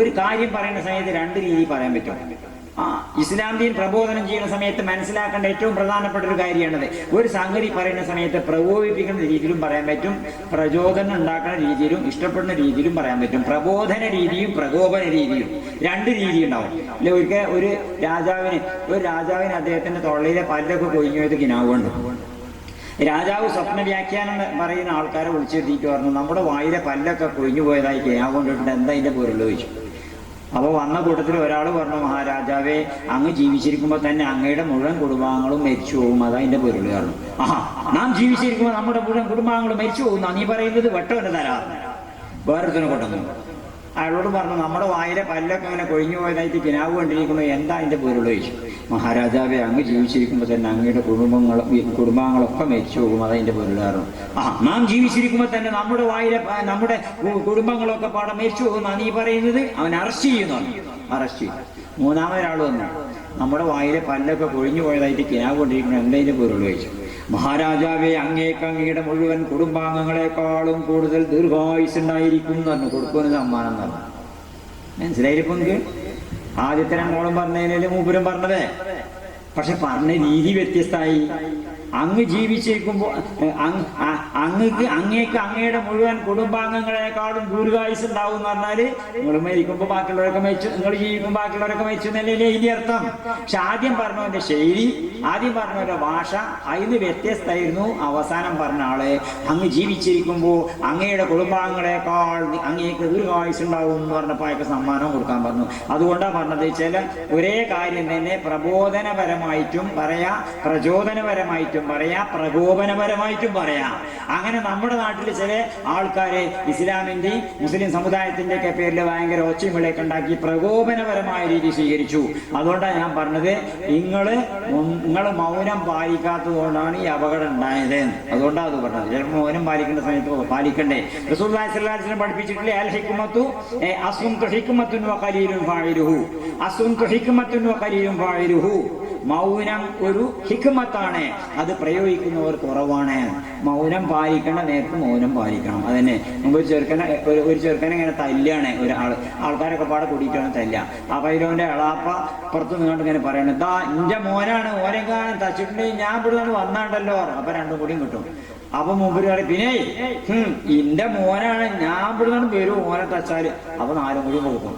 ഒരു കാര്യം പറയുന്ന സമയത്ത് രണ്ട് രീതി പറയാൻ പറ്റും. ആ ഇസ്ലാം പ്രബോധനം ചെയ്യുന്ന സമയത്ത് മനസ്സിലാക്കേണ്ട ഏറ്റവും പ്രധാനപ്പെട്ട ഒരു കാര്യമാണത്. ഒരു സംഗതി പറയുന്ന സമയത്ത് പ്രകോപിപ്പിക്കുന്ന രീതിയിലും പറയാൻ പറ്റും പ്രചോദനം ഉണ്ടാക്കുന്ന രീതിയിലും ഇഷ്ടപ്പെടുന്ന രീതിയിലും പറയാൻ പറ്റും. പ്രബോധന രീതിയും പ്രകോപന രീതിയും രണ്ട് രീതി ഉണ്ടാവും. അല്ലെ ഒരിക്കൽ ഒരു രാജാവിന് ഒരു രാജാവിന് അദ്ദേഹത്തിന്റെ തൊള്ളയിലെ പല്ലൊക്കെ കൊഴിഞ്ഞു പോയത് കിനാവുണ്ട് രാജാവ് സ്വപ്ന വ്യാഖ്യാനം പറയുന്ന ആൾക്കാരെ വിളിച്ചെത്തിയിട്ട് പറഞ്ഞു നമ്മുടെ വായിലെ പല്ലൊക്കെ കൊഴിഞ്ഞു പോയതായി കിനാവ് കൊണ്ടിട്ടുണ്ട്. എന്താ അതിന്റെ പൊരുൾ ചോദിച്ചു. അപ്പൊ വന്ന കൂട്ടത്തിൽ ഒരാൾ പറഞ്ഞു മഹാരാജാവേ അങ്ങ് ജീവിച്ചിരിക്കുമ്പോൾ തന്നെ അങ്ങയുടെ മുഴുവൻ കുടുംബാംഗങ്ങളും മരിച്ചു പോകും. അതാ അതിന്റെ പൊരുൾ പറഞ്ഞു. ആഹാ നാം ജീവിച്ചിരിക്കുമ്പോൾ നമ്മുടെ മുഴുവൻ കുടുംബാംഗങ്ങളും മരിച്ചു പോകുന്ന നീ പറയുന്നത്? വെട്ടവന്റെ തരാ വേറൊരുത്തിനെ കൊണ്ടുവന്നു. അയാളോട് പറഞ്ഞു നമ്മുടെ വായിലെ പല്ലൊക്കെ അങ്ങനെ കൊഴിഞ്ഞു പോയതായിട്ട് കിനാവ് കണ്ടിരിക്കുന്നു എന്താ അതിന്റെ പൊരുൾ? ചോദിച്ചു. മഹാരാജാവെ അങ്ങ് ജീവിച്ചിരിക്കുമ്പോൾ തന്നെ അങ്ങയുടെ കുടുംബങ്ങളും കുടുംബാംഗങ്ങളൊക്കെ മരിച്ചു പോകും. അതതിന്റെ പൊരുൾ കാരണം. ആ നാം ജീവിച്ചിരിക്കുമ്പോൾ തന്നെ നമ്മുടെ വായിലെ നമ്മുടെ കുടുംബങ്ങളൊക്കെ പാടെ മരിച്ചു പോകുന്ന നീ പറയുന്നത്? അവൻ അറസ്റ്റ് ചെയ്യുന്നു അറസ്റ്റ് ചെയ്യും മൂന്നാമതൊരാൾ വന്നു. നമ്മുടെ വായിലെ പല്ലൊക്കെ കൊഴിഞ്ഞു പോയതായിട്ട് കിനാവ് കൊണ്ടിരിക്കുന്നു എന്തതിന്റെ പൊരുൾ ചോദിച്ചു. മഹാരാജാവെ അങ്ങേക്കങ്ങയുടെ മുഴുവൻ കുടുംബാംഗങ്ങളെക്കാളും കൂടുതൽ ദീർഘായുസ് ഉണ്ടായിരിക്കും എന്ന് പറഞ്ഞു കൊടുക്കുന്ന സമ്മാനം പറഞ്ഞു മനസ്സിലായിരിക്കും ആദ്യത്തെ രണ്ടോളം പറഞ്ഞതിനല്ലേ മൂപ്പരും പറഞ്ഞതേ? പക്ഷെ പറഞ്ഞ രീതി വ്യത്യസ്തമായി. അങ്ങ് ജീവിച്ചിരിക്കുമ്പോൾ അങ്ങ് അങ്ങക്ക് അങ്ങേക്ക് അങ്ങയുടെ മുഴുവൻ കുടുംബാംഗങ്ങളെക്കാളും ദീർഘായുസ് ഉണ്ടാവും എന്ന് പറഞ്ഞാൽ നിങ്ങൾ മരിക്കുമ്പോൾ ബാക്കിയുള്ളവരൊക്കെ മരിച്ചു നിങ്ങൾ ജീവിക്കുമ്പോൾ ബാക്കിയുള്ളവരൊക്കെ മരിച്ചു എന്നല്ലേ ഇതിന്റെ അർത്ഥം? പക്ഷെ ആദ്യം പറഞ്ഞവന്റെ ശൈലി ആദ്യം പറഞ്ഞവന്റെ ഭാഷ അതിന് വ്യത്യസ്തമായിരുന്നു അവസാനം പറഞ്ഞ ആളെ. അങ്ങ് ജീവിച്ചിരിക്കുമ്പോൾ അങ്ങയുടെ കുടുംബാംഗങ്ങളെക്കാൾ അങ്ങേക്ക് ദീർഘായുസ് ഉണ്ടാവും എന്ന് പറഞ്ഞപ്പോൾ അയാൾക്ക് സമ്മാനം കൊടുക്കാൻ പറഞ്ഞു. അതുകൊണ്ടാണ് പറഞ്ഞത് ചില ഒരേ കാര്യം തന്നെ പ്രബോധനപരമായിട്ടും പറയാ പ്രചോദനപരമായിട്ടും പറയാ പ്രകോപനപരമായിട്ടും പറയാം. അങ്ങനെ നമ്മുടെ നാട്ടിൽ ചില ആൾക്കാരെ ഇസ്ലാമിന്റെയും മുസ്ലിം സമുദായത്തിന്റെ ഒക്കെ പേരിൽ ഭയങ്കര ഒച്ചയുമിളയൊക്കെ ഉണ്ടാക്കി പ്രകോപനപരമായ രീതി സ്വീകരിച്ചു. അതുകൊണ്ടാണ് ഞാൻ പറഞ്ഞത് നിങ്ങൾ നിങ്ങൾ മൗനം പാലിക്കാത്തത് കൊണ്ടാണ് ഈ അപകടം ഉണ്ടായത്. അതുകൊണ്ടാണ് അത് പറഞ്ഞത്. ചിലപ്പോൾ മൗനം പാലിക്കേണ്ട സമയത്ത് പാലിക്കണ്ടേ. റസൂൽ പഠിപ്പിച്ചിട്ടില്ലേ? അൽ ഹിക്കുമത്തു അസും ഹിക്കുമത്തുൻ വഖലീലും ഫായിലുഹു. അസും ഹിക്കുമത്തുൻ ഫായിലുഹു. മൗനം ഒരു ഹിക്മത്താണ്. അത് പ്രയോഗിക്കുന്നവർ കുറവാണ്. മൗനം പാലിക്കേണ്ട നേരത്ത് മൗനം പാലിക്കണം. അതന്നെ. നമുക്ക് ഒരു ചെറുക്കനെ ഒരു ഒരു ചെറുക്കനെ ഇങ്ങനെ തല്ലാണ്. ഒരാൾ ആൾക്കാരൊക്കെ പാടെ കൂടിയിട്ടാണ് തല്ല ആ പൈലോന്റെ അളാപ്പ പുറത്ത് നിന്നുകൊണ്ട് ഇങ്ങനെ പറയണം ദാ എന്റെ മോനാണ്. കാണാൻ തച്ചിട്ടുണ്ടെങ്കിൽ ഞാൻ ഇവിടെ നിന്ന് വന്നാണ്ടല്ലോ. അപ്പൊ രണ്ടും കൂടിയും കിട്ടും. അപ്പൊ മുമ്പ് പറയും പിന്നെ എന്റെ മോനാണ്. ഞാൻ ഇവിടെ നിന്ന് വരും ഓനെ തച്ചാൽ. അപ്പൊ നാലും കൂടി കൊടുക്കും